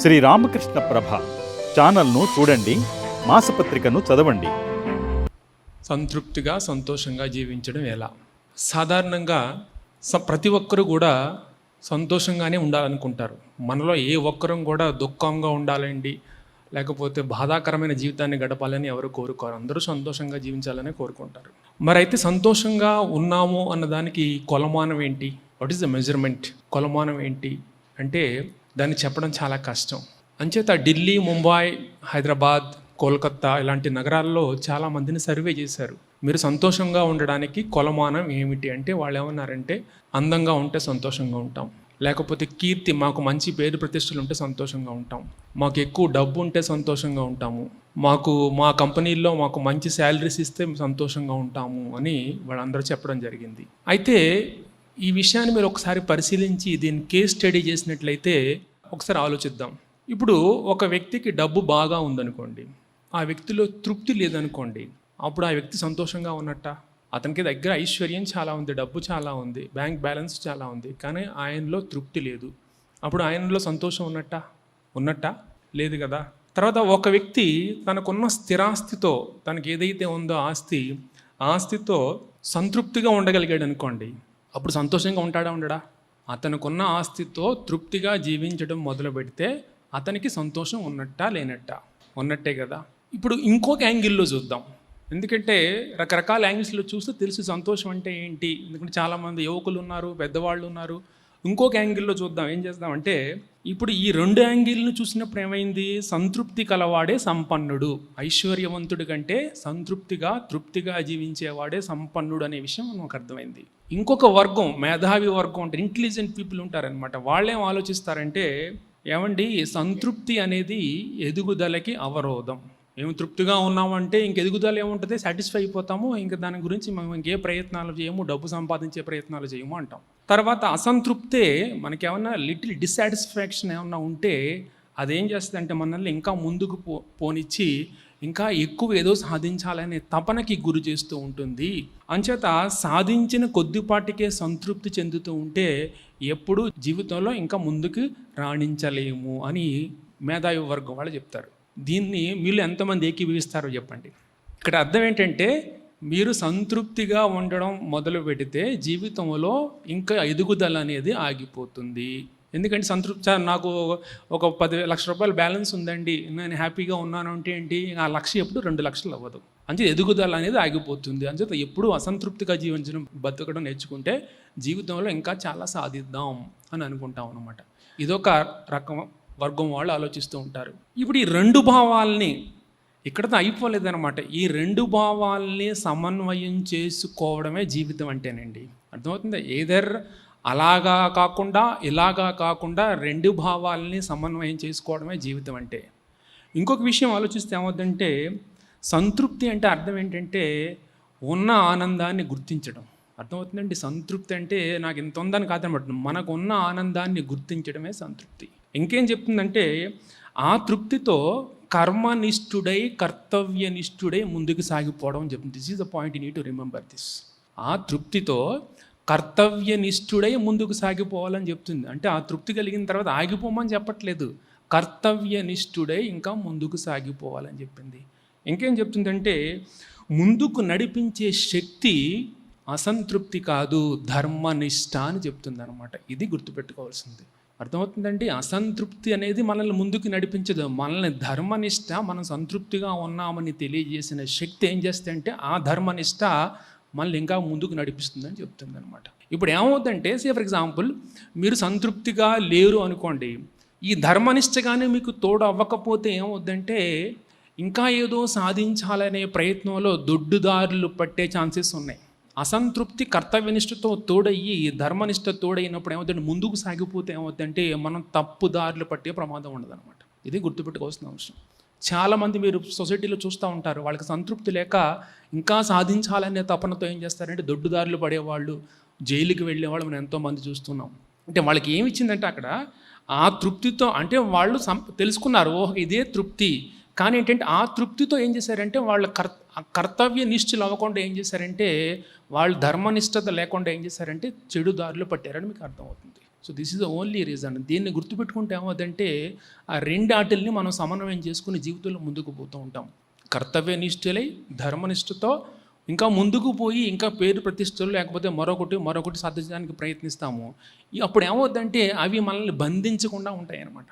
శ్రీ రామకృష్ణ ప్రభ ఛానల్ను చూడండి మాసపత్రికను చదవండి. సంతృప్తిగా సంతోషంగా జీవించడం ఎలా? సాధారణంగా స ప్రతి ఒక్కరు కూడా సంతోషంగానే ఉండాలనుకుంటారు. మనలో ఏ ఒక్కరం కూడా దుఃఖంగా ఉండాలండి లేకపోతే బాధాకరమైన జీవితాన్ని గడపాలని ఎవరు కోరుకోరు. అందరూ సంతోషంగా జీవించాలని కోరుకుంటారు. మరి అయితే సంతోషంగా ఉన్నాము అన్నదానికి కొలమానం ఏంటి? వాట్ ఈస్ ద మెజర్మెంట్ కొలమానం ఏంటి? అంటే దాన్ని చెప్పడం చాలా కష్టం. అంచేత ఢిల్లీ ముంబై హైదరాబాద్ కోల్కత్తా ఇలాంటి నగరాల్లో చాలా మందిని సర్వే చేశారు. మీరు సంతోషంగా ఉండడానికి కొలమానం ఏమిటి అంటే వాళ్ళు ఏమన్నారంటే అందంగా ఉంటే సంతోషంగా ఉంటాం. లేకపోతే కీర్తి మాకు మంచి పేరు ప్రతిష్టలు ఉంటే సంతోషంగా ఉంటాం. మాకు ఎక్కువ డబ్బు ఉంటే సంతోషంగా ఉంటాము. మాకు మా కంపెనీల్లో మాకు మంచి శాలరీస్ ఇస్తే సంతోషంగా ఉంటాము అని వాళ్ళందరూ చెప్పడం జరిగింది. అయితే ఈ విషయాన్ని మీరు ఒకసారి పరిశీలించి దీన్ని కేస్ స్టడీ చేసినట్లయితే ఒకసారి ఆలోచిద్దాం. ఇప్పుడు ఒక వ్యక్తికి డబ్బు బాగా ఉందనుకోండి ఆ వ్యక్తిలో తృప్తి లేదనుకోండి అప్పుడు ఆ వ్యక్తి సంతోషంగా ఉన్నట్ట? అతనికి దగ్గర ఐశ్వర్యం చాలా ఉంది డబ్బు చాలా ఉంది బ్యాంక్ బ్యాలెన్స్ చాలా ఉంది కానీ ఆయనలో తృప్తి లేదు. అప్పుడు ఆయనలో సంతోషం ఉన్నట్ట? ఉన్నట్ట? లేదు కదా. తర్వాత ఒక వ్యక్తి తనకున్న స్థిరాస్తితో తనకి ఏదైతే ఉందో ఆస్తి ఆ ఆస్తితో సంతృప్తిగా ఉండగలిగాడు అనుకోండి అప్పుడు సంతోషంగా ఉంటాడా ఉండడా? అతనుకున్న ఆస్తితో తృప్తిగా జీవించడం మొదలు పెడితే అతనికి సంతోషం ఉన్నట్టా లేనట్టా? ఉన్నట్టే కదా. ఇప్పుడు ఇంకొక యాంగిల్లో చూద్దాం. ఎందుకంటే రకరకాల యాంగిల్స్లో చూస్తే తెలుసు సంతోషం అంటే ఏంటి? ఎందుకంటే చాలామంది యువకులు ఉన్నారు పెద్దవాళ్ళు ఉన్నారు. ఇంకొక యాంగిల్లో చూద్దాం. ఏం చేద్దామంటే ఇప్పుడు ఈ రెండు యాంగిల్ను చూసినప్పుడు ఏమైంది? సంతృప్తి కలవాడే సంపన్నుడు. ఐశ్వర్యవంతుడి కంటే సంతృప్తిగా తృప్తిగా జీవించేవాడే సంపన్నుడు అనే విషయం మనకు అర్థమైంది. ఇంకొక వర్గం మేధావి వర్గం అంటే ఇంటెలిజెంట్ పీపుల్ ఉంటారనమాట వాళ్ళేం ఆలోచిస్తారంటే ఏమండి సంతృప్తి అనేది ఎదుగుదలకి అవరోధం. మేము తృప్తిగా ఉన్నామంటే ఇంక ఎదుగుదల ఏముంటుంది? సాటిస్ఫై అయిపోతాము. ఇంకా దాని గురించి మనం ఇంకే ప్రయత్నాలు చేయము డబ్బు సంపాదించే ప్రయత్నాలు చేయము అంటాం. తర్వాత అసంతృప్తే మనకేమన్నా లిటిల్ డిస్సాటిస్ఫాక్షన్ ఏమన్నా ఉంటే అదేం చేస్తుందంటే మనల్ని ఇంకా ముందుకు పో పోనిచ్చి ఇంకా ఎక్కువ ఏదో సాధించాలనే తపనకి గురి చేస్తూ ఉంటుంది. అంచేత సాధించిన కొద్దిపాటికే సంతృప్తి చెందుతూ ఉంటే ఎప్పుడు జీవితంలో ఇంకా ముందుకు రాణించలేము అని మేధావి వర్గం వాళ్ళు చెప్తారు. దీన్ని మీరు ఎంతమంది ఏకీభవిస్తారో చెప్పండి. ఇక్కడ అర్థం ఏంటంటే మీరు సంతృప్తిగా ఉండడం మొదలు పెడితే జీవితంలో ఇంకా ఎదుగుదల అనేది ఆగిపోతుంది. ఎందుకంటే సంతృప్తి సార్ నాకు ఒక పది లక్ష రూపాయలు బ్యాలెన్స్ ఉందండి. నేను హ్యాపీగా ఉన్నాను అంటే ఏంటి? ఆ లక్ష ఎప్పుడు రెండు లక్షలు అవ్వదు. అంటే ఎదుగుదల అనేది ఆగిపోతుంది. అంచేత ఎప్పుడు అసంతృప్తిగా జీవించడం బతకడం నేర్చుకుంటే జీవితంలో ఇంకా చాలా సాధిద్దాం అని అనుకుంటాం అనమాట ఇదొక రకం వర్గం వాళ్ళు ఆలోచిస్తూ ఉంటారు. ఇప్పుడు ఈ రెండు భావాల్ని ఇక్కడతో అయిపోలేదన్నమాట. ఈ రెండు భావాల్ని సమన్వయం చేసుకోవడమే జీవితం అంటేనండి. అర్థమవుతుంది? ఏదర్ అలాగా కాకుండా ఇలాగా కాకుండా రెండు భావాల్ని సమన్వయం చేసుకోవడమే జీవితం అంటే. ఇంకొక విషయం ఆలోచిస్తే ఏమవుతుందంటే సంతృప్తి అంటే అర్థం ఏంటంటే ఉన్న ఆనందాన్ని గుర్తించడం. అర్థమవుతుందండి? సంతృప్తి అంటే నాకు ఇంత ఉందని కాదనమాట మనకు ఉన్న ఆనందాన్ని గుర్తించడమే సంతృప్తి. ఇంకేం చెప్తుందంటే ఆ తృప్తితో కర్మనిష్ఠుడై కర్తవ్యనిష్ఠుడై ముందుకు సాగిపోవడం చెప్తుంది. This is the point you to remember this ఆ తృప్తితో కర్తవ్యనిష్ఠుడై ముందుకు సాగిపోవాలని చెప్తుంది. అంటే ఆ తృప్తి కలిగిన తర్వాత ఆగిపోమని చెప్పట్లేదు. కర్తవ్యనిష్ఠుడై ఇంకా ముందుకు సాగిపోవాలని చెప్పింది. ఇంకేం చెప్తుందంటే ముందుకు నడిపించే శక్తి అసంతృప్తి కాదు ధర్మనిష్ట అని చెప్తుంది అనమాట ఇది గుర్తుపెట్టుకోవాల్సింది. అర్థమవుతుందండి? అసంతృప్తి అనేది మనల్ని ముందుకు నడిపించదు. మనల్ని ధర్మనిష్ట మనం సంతృప్తిగా ఉన్నామని తెలియజేసిన శక్తి ఏం చేస్తే అంటే ఆ ధర్మనిష్ట మనల్ని ఇంకా ముందుకు నడిపిస్తుందని చెప్తుంది అనమాట ఇప్పుడు ఏమవుతుందంటే సే ఫర్ ఎగ్జాంపుల్ మీరు సంతృప్తిగా లేరు అనుకోండి ఈ ధర్మనిష్టగానే మీకు తోడు అవ్వకపోతే ఏమవుద్దంటే ఇంకా ఏదో సాధించాలనే ప్రయత్నంలో దొడ్డుదారులు పట్టే ఛాన్సెస్ ఉన్నాయి. అసంతృప్తి కర్తవ్యనిష్టతో తోడయ్యి ధర్మనిష్ట తోడైనప్పుడు ఏమవుతుందంటే ముందుకు సాగిపోతే ఏమవుతుందంటే మనం తప్పుదారులు పట్టే ప్రమాదం ఉండదన్నమాట. ఇది గుర్తుపెట్టుకోవాల్సిన అవసరం చాలామంది మీరు సొసైటీలో చూస్తూ ఉంటారు. వాళ్ళకి సంతృప్తి లేక ఇంకా సాధించాలనే తపనతో ఏం చేస్తారంటే దొడ్డుదారులు పడేవాళ్ళు జైలుకి వెళ్ళేవాళ్ళు మనం ఎంతోమంది చూస్తున్నాం. అంటే వాళ్ళకి ఏమి ఇచ్చిందంటే అక్కడ ఆ తృప్తితో అంటే వాళ్ళు సం తెలుసుకున్నారు ఓహ్ ఇదే తృప్తి. కానీ ఏంటంటే ఆ తృప్తితో ఏం చేశారంటే వాళ్ళ కర్ కర్తవ్య నిష్ఠులు అవ్వకుండా ఏం చేశారంటే వాళ్ళు ధర్మనిష్టత లేకుండా ఏం చేశారంటే చెడు దారులు పట్టారని మీకు అర్థమవుతుంది. So this is the only reason దీన్ని గుర్తుపెట్టుకుంటే ఏమవుతుందంటే ఆ రెండు ఆటల్ని మనం సమన్వయం చేసుకుని జీవితంలో ముందుకు పోతూ ఉంటాం. కర్తవ్య నిష్ఠలై ధర్మనిష్ఠతో ఇంకా ముందుకు పోయి ఇంకా పేరు ప్రతిష్టలు లేకపోతే మరొకటి మరొకటి సాధించడానికి ప్రయత్నిస్తాము. అప్పుడు ఏమవుద్దంటే అవి మనల్ని బంధించకుండా ఉంటాయి అన్నమాట